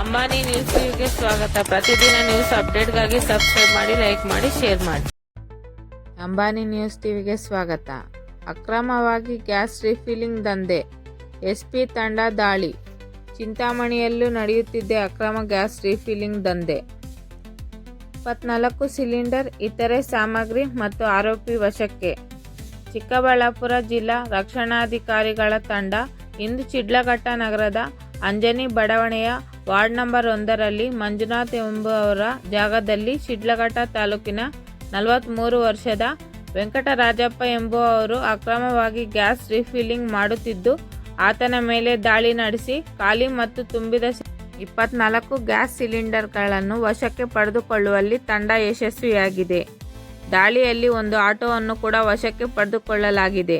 Ambani news ಟಿವಿಗೆ ಸ್ವಾಗತ. ಪ್ರತಿದಿನ ನ್ಯೂಸ್ ಅಪ್ಡೇಟ್ಗಾಗಿ ಸಬ್ಸ್ಕ್ರೈಬ್ ಮಾಡಿ, ಲೈಕ್ ಮಾಡಿ, ಶೇರ್ ಮಾಡಿ. ಅಂಬಾನಿ ನ್ಯೂಸ್ ಟಿವಿಗೆ ಸ್ವಾಗತ. ಅಕ್ರಮವಾಗಿ ಗ್ಯಾಸ್ ರೀಫಿಲಿಂಗ್ ದಂಧೆ. ಎಸ್ಪಿ ತಂಡ ದಾಳಿ. ಚಿಂತಾಮಣಿಯಲ್ಲೂ ನಡೆಯುತ್ತಿದ್ದ ಅಕ್ರಮ ಗ್ಯಾಸ್ ರೀಫಿಲಿಂಗ್ ದಂಧೆ. ಇಪ್ಪತ್ನಾಲ್ಕು ಸಿಲಿಂಡರ್, ಇತರೆ ಸಾಮಗ್ರಿ ಮತ್ತು ಆರೋಪಿ ವಶಕ್ಕೆ. ಚಿಕ್ಕಬಳ್ಳಾಪುರ ಜಿಲ್ಲಾ ರಕ್ಷಣಾಧಿಕಾರಿಗಳ ತಂಡ ಇಂದು ಚಿಡ್ಲಘಟ್ಟ ನಗರದ ಅಂಜನಿ ಬಡಾವಣೆಯ ವಾರ್ಡ್ ನಂಬರ್ ಒಂದರಲ್ಲಿ ಮಂಜುನಾಥ್ ಎಂಬುವರ ಜಾಗದಲ್ಲಿ ಶಿಡ್ಲಘಟ್ಟ ತಾಲೂಕಿನ ನಲವತ್ತ್ಮೂರು ವರ್ಷದ ವೆಂಕಟರಾಜಪ್ಪ ಎಂಬುವವರು ಅಕ್ರಮವಾಗಿ ಗ್ಯಾಸ್ ರಿಫಿಲ್ಲಿಂಗ್ ಮಾಡುತ್ತಿದ್ದು, ಆತನ ಮೇಲೆ ದಾಳಿ ನಡೆಸಿ ಖಾಲಿ ಮತ್ತು ತುಂಬಿದ ಇಪ್ಪತ್ನಾಲ್ಕು ಗ್ಯಾಸ್ ಸಿಲಿಂಡರ್ಗಳನ್ನು ವಶಕ್ಕೆ ಪಡೆದುಕೊಳ್ಳುವಲ್ಲಿ ತಂಡ ಯಶಸ್ವಿಯಾಗಿದೆ. ದಾಳಿಯಲ್ಲಿ ಒಂದು ಆಟೋವನ್ನು ಕೂಡ ವಶಕ್ಕೆ ಪಡೆದುಕೊಳ್ಳಲಾಗಿದೆ.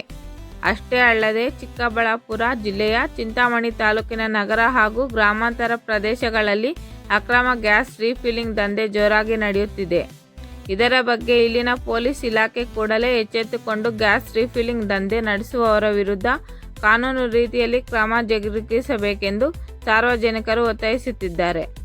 ಅಷ್ಟೇ ಅಲ್ಲದೆ ಚಿಕ್ಕಬಳ್ಳಾಪುರ ಜಿಲ್ಲೆಯ ಚಿಂತಾಮಣಿ ತಾಲೂಕಿನ ನಗರ ಹಾಗೂ ಗ್ರಾಮಾಂತರ ಪ್ರದೇಶಗಳಲ್ಲಿ ಅಕ್ರಮ ಗ್ಯಾಸ್ ರೀಫಿಲ್ಲಿಂಗ್ ದಂಧೆ ಜೋರಾಗಿ ನಡೆಯುತ್ತಿದೆ. ಇದರ ಬಗ್ಗೆ ಇಲ್ಲಿನ ಪೊಲೀಸ್ ಇಲಾಖೆ ಕೂಡಲೇ ಎಚ್ಚೆತ್ತುಕೊಂಡು ಗ್ಯಾಸ್ ರೀಫಿಲ್ಲಿಂಗ್ ದಂಧೆ ನಡೆಸುವವರ ವಿರುದ್ಧ ಕಾನೂನು ರೀತಿಯಲ್ಲಿ ಕ್ರಮ ಜರುಗಿಸಬೇಕೆಂದು ಸಾರ್ವಜನಿಕರು ಒತ್ತಾಯಿಸುತ್ತಿದ್ದಾರೆ.